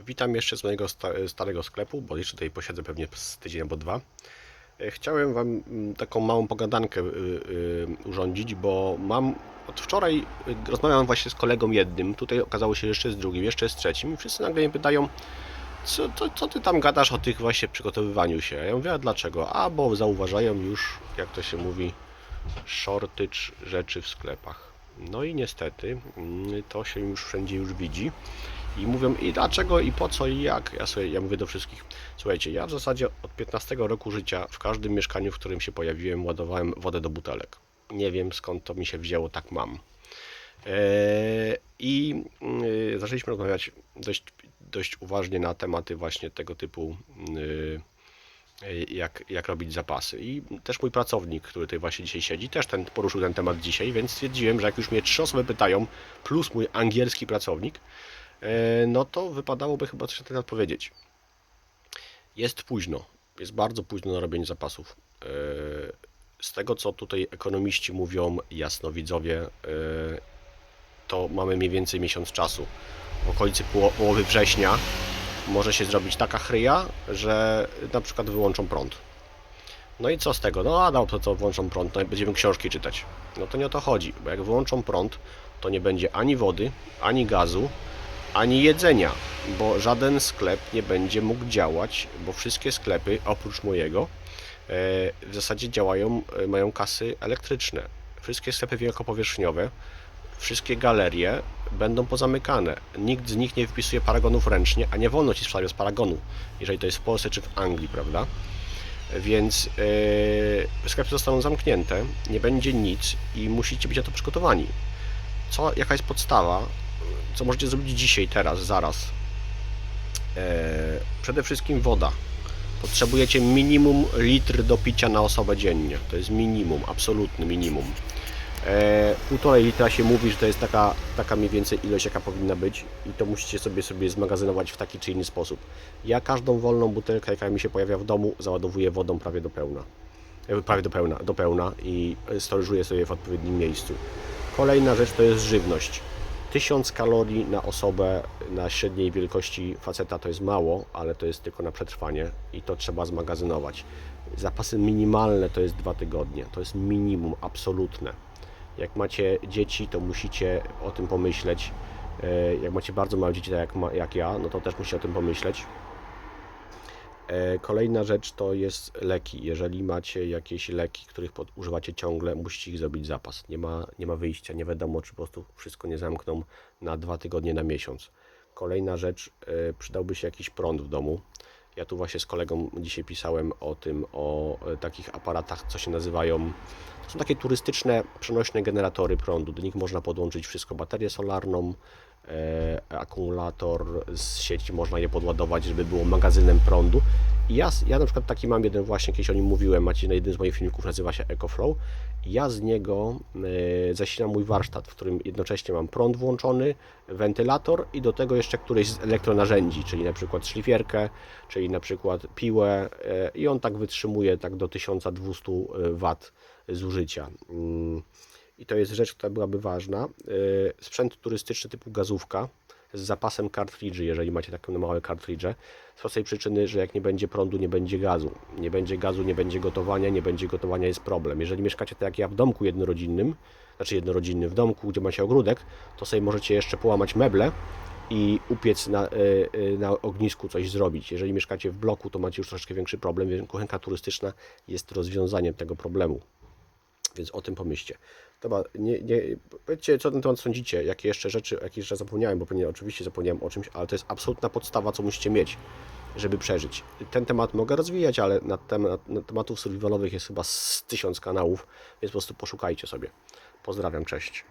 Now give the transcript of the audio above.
Witam jeszcze z mojego sta starego sklepu, bo jeszcze tutaj posiedzę pewnie z tydzień albo dwa. E, Chciałem Wam mm, taką małą pogadankę y, y, urządzić, bo mam od wczoraj y, rozmawiam właśnie z kolegą jednym, tutaj okazało się jeszcze z drugim, jeszcze z trzecim i wszyscy nagle mnie pytają, co, co, co ty tam gadasz o tych właśnie przygotowywaniu się? Ja mówię, a dlaczego? A, bo zauważają już, jak to się mówi, shortage rzeczy w sklepach. No i niestety mm, to się już wszędzie już widzi. I mówią i dlaczego, i po co, i jak. Ja sobie, ja mówię do wszystkich, słuchajcie, ja w zasadzie od 15 roku życia w każdym mieszkaniu, w którym się pojawiłem, ładowałem wodę do butelek. Nie wiem skąd to mi się wzięło, tak mam. Eee, I yy, zaczęliśmy rozmawiać dość, dość uważnie na tematy właśnie tego typu, yy, jak, jak robić zapasy. I też mój pracownik, który tutaj właśnie dzisiaj siedzi, też ten, poruszył ten temat dzisiaj, więc stwierdziłem, że jak już mnie trzy osoby pytają, plus mój angielski pracownik, e, no to wypadałoby chyba coś na ten temat powiedzieć. Jest późno, jest bardzo późno na robienie zapasów. E, Z tego, co tutaj ekonomiści mówią, jasnowidzowie, e, to mamy mniej więcej miesiąc czasu. W okolicy poło- połowy września może się zrobić taka chryja, że na przykład wyłączą prąd. No i co z tego? No a dobrze, to włączą prąd, no i będziemy książki czytać. No to nie o to chodzi, bo jak wyłączą prąd, to nie będzie ani wody, ani gazu, ani jedzenia, bo żaden sklep nie będzie mógł działać, bo wszystkie sklepy, oprócz mojego, e, w zasadzie działają, e, mają kasy elektryczne. Wszystkie sklepy wielkopowierzchniowe, wszystkie galerie będą pozamykane. Nikt z nich nie wpisuje paragonów ręcznie, a nie wolno ci sprzedawać z paragonu, jeżeli to jest w Polsce czy w Anglii, prawda? Więc yy, sklepy zostaną zamknięte, nie będzie nic i musicie być na to przygotowani. Co, jaka jest podstawa? Co możecie zrobić dzisiaj, teraz, zaraz? Yy, przede wszystkim woda. Potrzebujecie minimum litr do picia na osobę dziennie. To jest minimum, absolutny minimum. E, półtorej litra się mówi, że to jest taka, taka mniej więcej ilość, jaka powinna być i to musicie sobie sobie zmagazynować w taki czy inny sposób. Ja każdą wolną butelkę, jaka mi się pojawia w domu, załadowuję wodą prawie do pełna. E, Prawie do pełna, do pełna i storyżuję sobie w odpowiednim miejscu. Kolejna rzecz to jest żywność. 1000 kalorii na osobę na średniej wielkości faceta to jest mało, ale to jest tylko na przetrwanie i to trzeba zmagazynować. Zapasy minimalne to jest dwa tygodnie. To jest minimum absolutne. Jak macie dzieci, to musicie o tym pomyśleć. E, Jak macie bardzo małe dzieci, tak jak, ma, jak ja, no to też musicie o tym pomyśleć. E, Kolejna rzecz to jest leki. Jeżeli macie jakieś leki, których używacie ciągle, musicie ich zrobić zapas. Nie ma, nie ma wyjścia, nie wiadomo, czy po prostu wszystko nie zamkną na dwa tygodnie, na miesiąc. Kolejna rzecz, e, przydałby się jakiś prąd w domu. Ja tu właśnie z kolegą dzisiaj pisałem o tym, o e, takich aparatach, co się nazywają. To są takie turystyczne, przenośne generatory prądu. Do nich można podłączyć wszystko, baterię solarną, akumulator z sieci, można je podładować, żeby było magazynem prądu. I ja, ja na przykład taki mam jeden właśnie, kiedyś o nim mówiłem, macie na jednym z moich filmików, nazywa się EcoFlow. Ja z niego e, zasilam mój warsztat, w którym jednocześnie mam prąd włączony, wentylator i do tego jeszcze któreś z elektronarzędzi, czyli na przykład szlifierkę, czyli na przykład piłę e, i on tak wytrzymuje tak do 1200 W zużycia. I to jest rzecz, która byłaby ważna. E, Sprzęt turystyczny typu gazówka z zapasem kartridży, jeżeli macie takie małe kartridże, z prostej przyczyny, że jak nie będzie prądu, nie będzie gazu. Nie będzie gazu, nie będzie gotowania, nie będzie gotowania jest problem. Jeżeli mieszkacie tak jak ja w domku jednorodzinnym, znaczy jednorodzinnym w domku, gdzie macie ogródek, to sobie możecie jeszcze połamać meble i upiec na, y, y, na ognisku coś zrobić. Jeżeli mieszkacie w bloku, to macie już troszeczkę większy problem, więc kuchenka turystyczna jest rozwiązaniem tego problemu. Więc o tym pomyślcie. Dobra, nie, nie, powiedzcie, co na ten temat sądzicie, jakie jeszcze rzeczy, jakie jeszcze zapomniałem, bo pewnie oczywiście zapomniałem o czymś, ale to jest absolutna podstawa, co musicie mieć, żeby przeżyć. Ten temat mogę rozwijać, ale na temat na tematów survivalowych jest chyba z tysiąc kanałów, więc po prostu poszukajcie sobie. Pozdrawiam, cześć.